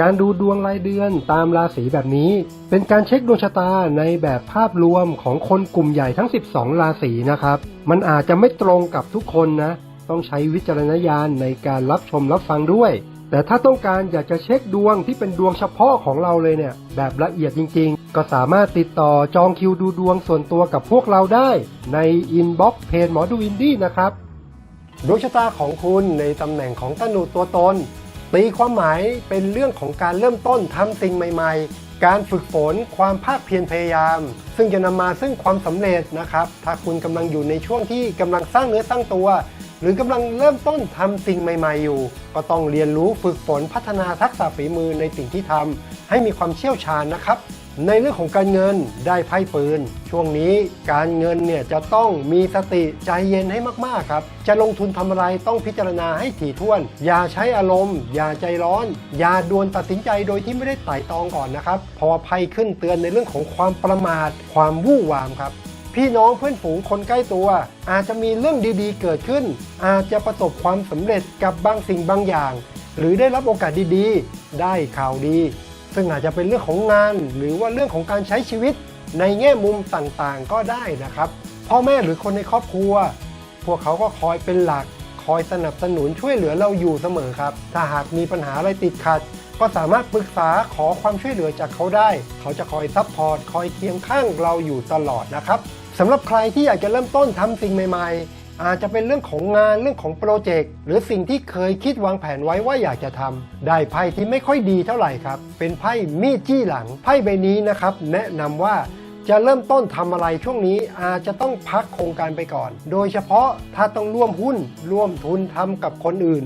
การดูดวงรายเดือนตามราศีแบบนี้ เป็นการเช็คดวงชะตาในแบบภาพรวมของคนกลุ่มใหญ่ทั้ง 12 ราศีนะครับ มันอาจจะไม่ตรงกับทุกคนนะ ต้องใช้วิจารณญาณในการรับชมรับฟังด้วย แต่ถ้าต้องการอยากจะเช็คดวงที่เป็นดวงเฉพาะของเราเลยเนี่ย แบบละเอียดจริงๆ ก็สามารถติดต่อจองคิวดูดวงส่วนตัวกับพวกเราได้ในอินบ็อกซ์เพจหมอดูอินดี้นะครับดวงชะตาของคุณในตำแหน่งของตนุตัวตน ตีความหมายเป็นเรื่องของการเริ่มต้นทำสิ่งใหม่ ๆ การฝึกฝนความภาคเพียรพยายาม ซึ่งจะนำมาซึ่งความสำเร็จนะครับ ถ้าคุณกำลังอยู่ในช่วงที่กำลังสร้างเนื้อสร้างตัว หรือกำลังเริ่มต้นทำสิ่งใหม่ ๆ อยู่ ก็ต้องเรียนรู้ฝึกฝนพัฒนาทักษะฝีมือในสิ่งที่ทำให้มีความเชี่ยวชาญนะครับ ในเรื่องของการเงินได้ไพ่ปืน ช่วงนี้การเงินเนี่ยจะต้องมีสติใจเย็นให้มากๆครับ จะลงทุนทำอะไรต้องพิจารณาให้ถี่ถ้วน อย่าใช้อารมณ์ อย่าใจร้อน อย่าด่วนตัดสินใจโดยที่ไม่ได้ไตร่ตรองก่อนนะครับพราะว่าไพ่ขึ้นเตือนในเรื่องของความประมาท ความวู่วามครับพี่น้องเพื่อนฝูงคนใกล้ตัว อาจจะมีเรื่องดีๆ เกิดขึ้น อาจจะประสบความสำเร็จกับบางสิ่งบางอย่าง หรือได้รับโอกาสดีๆ ได้ข่าวดี ซึ่งอาจจะเป็นเรื่องของงาน หรือว่าเรื่องของการใช้ชีวิตในแง่มุมต่างๆ ก็ได้นะครับ พ่อแม่หรือคนในครอบครัว พวกเขาก็คอยเป็นหลัก คอยสนับสนุนช่วยเหลือเราอยู่เสมอครับ ถ้าหากมีปัญหาอะไรติดขัด ก็สามารถปรึกษาขอความช่วยเหลือจากเขาได้ เขาจะคอยซัพพอร์ตคอยเคียงข้างเราอยู่ตลอดนะครับสำหรับใครที่อยากจะเริ่มต้นทำสิ่งใหม่ ๆ อาจจะเป็นเรื่องของงานเรื่องของโปรเจกต์หรือสิ่งที่เคยคิดวางแผนไว้ว่าอยากจะทำได้ไพ่ที่ไม่ค่อยดีเท่าไหร่ครับ เป็นไพ่มีดจี้หลังไพ่ใบนี้นะครับ แนะนำว่าจะเริ่มต้นทำอะไรช่วงนี้อาจจะต้องพักโครงการไปก่อน โดยเฉพาะถ้าต้องร่วมหุ้น ร่วมทุนทำกับคนอื่น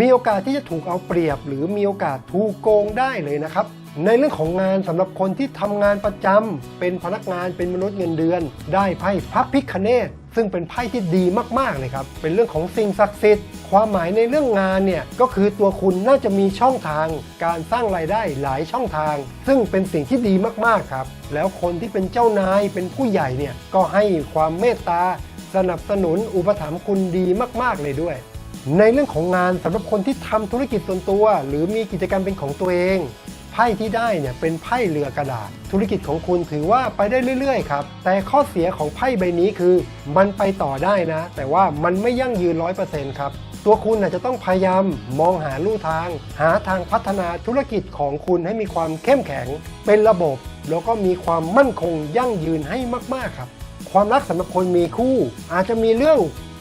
มีโอกาสที่จะถูกเอาเปรียบ หรือมีโอกาสถูกโกงได้เลยนะครับ ในเรื่องของงานสำหรับคนที่ทำงานประจำเป็นพนักงานเป็นมนุษย์เงินเดือน ได้ไพ่พระพิคเนต ซึ่งเป็นไพ่ที่ดีมากๆเลยครับ เป็นเรื่องของสิ่งศักดิ์สิทธิ์ ความหมายในเรื่องงานเนี่ยก็คือตัวคุณน่าจะมีช่องทาง การสร้างรายได้หลายช่องทาง ซึ่งเป็นสิ่งที่ดีมากๆครับ แล้วคนที่เป็นเจ้านายเป็นผู้ใหญ่เนี่ยก็ให้ความเมตตา สนับสนุนอุปถัมภ์คุณดีมากๆเลยด้วย ในเรื่องของงานสำหรับคนที่ทำธุรกิจส่วนตัว หรือมีกิจการเป็นของตัวเอง ไพ่ที่ได้เนี่ยเป็นไพ่เรือกระดาษ ธุรกิจของคุณถือว่าไปได้เรื่อยๆครับ แต่ข้อเสียของไพ่ใบนี้คือ มันไปต่อได้นะ แต่ว่ามันไม่ยั่งยืนร้อยเปอร์เซ็นต์ครับ ตัวคุณอาจจะต้องพยายามมองหาลู่ทาง หาทางพัฒนาธุรกิจของคุณให้มีความเข้มแข็ง เป็นระบบ แล้วก็มีความมั่นคงยั่งยืนให้มากๆครับ ความรักสำหรับคนมีคู่ อาจจะมีเรื่อง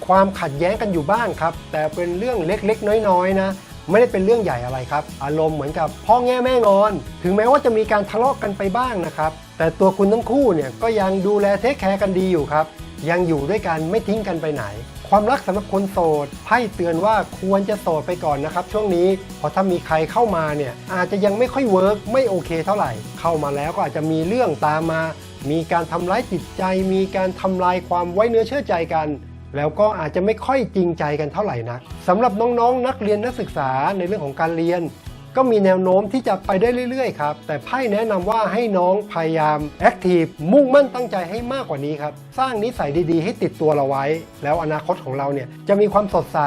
ความขัดแย้งกันอยู่บ้างครับ แต่เป็นเรื่องเล็กๆ น้อยๆนะ ไม่ได้เป็นเรื่องใหญ่อะไรครับ อารมณ์เหมือนกับพ่อแง่แม่งอน ถึงแม้ว่าจะมีการทะเลาะกันไปบ้างนะครับ แต่ตัวคุณทั้งคู่เนี่ยก็ยังดูแลเทคแคร์กันดีอยู่ครับ ยังอยู่ด้วยกันไม่ทิ้งกันไปไหน ความรักสำหรับคนโสดไพ่เตือนว่าควรจะโสดไปก่อนนะครับ ช่วงนี้เพราะถ้ามีใครเข้ามาเนี่ยอาจจะยังไม่ค่อยเวิร์กไม่โอเคเท่าไหร่ เข้ามาแล้วก็อาจจะมีเรื่องตามมา มีการทำร้ายจิตใจ มีการทำลายความไว้เนื้อเชื่อใจกัน แล้วก็อาจจะไม่ค่อยจริงใจกันเท่าไหร่นักสำหรับน้องๆนักเรียนนักศึกษาในเรื่องของการเรียน ก็มีแนวโน้มที่จะไปได้เรื่อยๆครับแต่ไพ่แนะนำว่าให้น้องพยายามแอคทีฟมุ่งมั่นตั้งใจให้มากกว่านี้ครับสร้างนิสัยดีๆ ให้ติดตัวเราไว้ แล้วอนาคตของเราเนี่ยจะมีความสดใส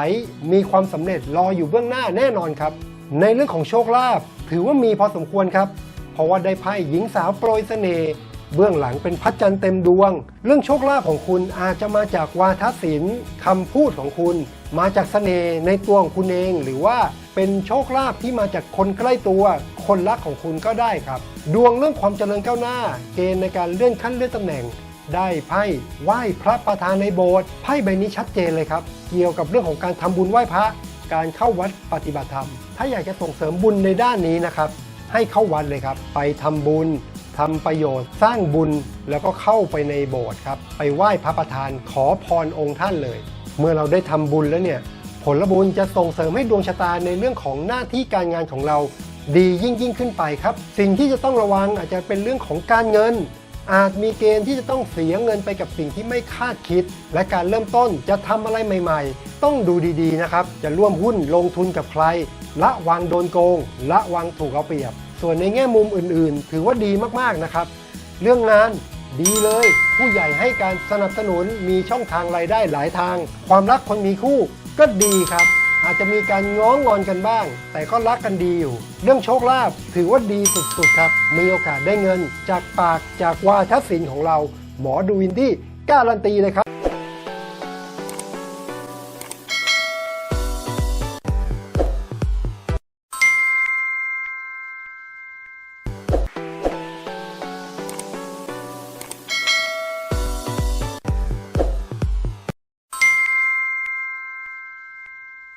มีความสำเร็จรออยู่เบื้องหน้าแน่นอนครับ ในเรื่องของโชคลาภถือว่ามีพอสมควรครับเพราะว่าได้ไพ่หญิงสาวโปรยเสน่ห์ เบื้องหลังเป็นพัดจันทร์เต็มดวง เรื่องโชคลาภของคุณอาจจะมาจากวาทศิลป์คำพูดของคุณ มาจากเสน่ห์ในตัวของคุณเอง หรือว่าเป็นโชคลาภที่มาจากคนใกล้ตัว คนรักของคุณก็ได้ครับ ดวงเรื่องความเจริญก้าวหน้า เกณฑ์ในการเลื่อนขั้นเลื่อนตำแหน่ง ได้ไพ่ไหว้พระประธานในโบสถ์ไพ่ใบนี้ชัดเจนเลยครับ เกี่ยวกับเรื่องของการทำบุญไหว้พระ การเข้าวัดปฏิบัติธรรม ถ้าอยากจะส่งเสริมบุญในด้านนี้นะครับให้เข้าวัดเลยครับ ไปทำบุญ ทำประโยชน์สร้างบุญแล้วก็เข้าไปในโบสถ์ครับ ไปไหว้พระประธานขอพรองค์ท่านเลย เมื่อเราได้ทำบุญแล้วเนี่ย ผลบุญจะส่งเสริมให้ดวงชะตาในเรื่องของหน้าที่การงานของเราดียิ่งยิ่งขึ้นไปครับ สิ่งที่จะต้องระวังอาจจะเป็นเรื่องของการเงิน อาจมีเกณฑ์ที่จะต้องเสียเงินไปกับสิ่งที่ไม่คาดคิด และการเริ่มต้นจะทำอะไรใหม่ ๆ ต้องดูดีๆนะครับ จะร่วมหุ้นลงทุนกับใครละวังโดนโกงละวังถูกเอาเปรียบ ส่วนในแง่มุมอื่นๆ ถือว่าดีมากๆนะครับ เรื่องงานดีเลย ผู้ใหญ่ให้การสนับสนุนมีช่องทางรายได้หลายทาง ความรักคนมีคู่ก็ดีครับ อาจจะมีการง้องอนกันบ้าง แต่ก็รักกันดีอยู่ เรื่องโชคลาภถือว่าดีสุดๆครับ มีโอกาสได้เงิน จากปากจากวาทศิลป์ของเรา หมอดูอินดี้การันตีเลยครับ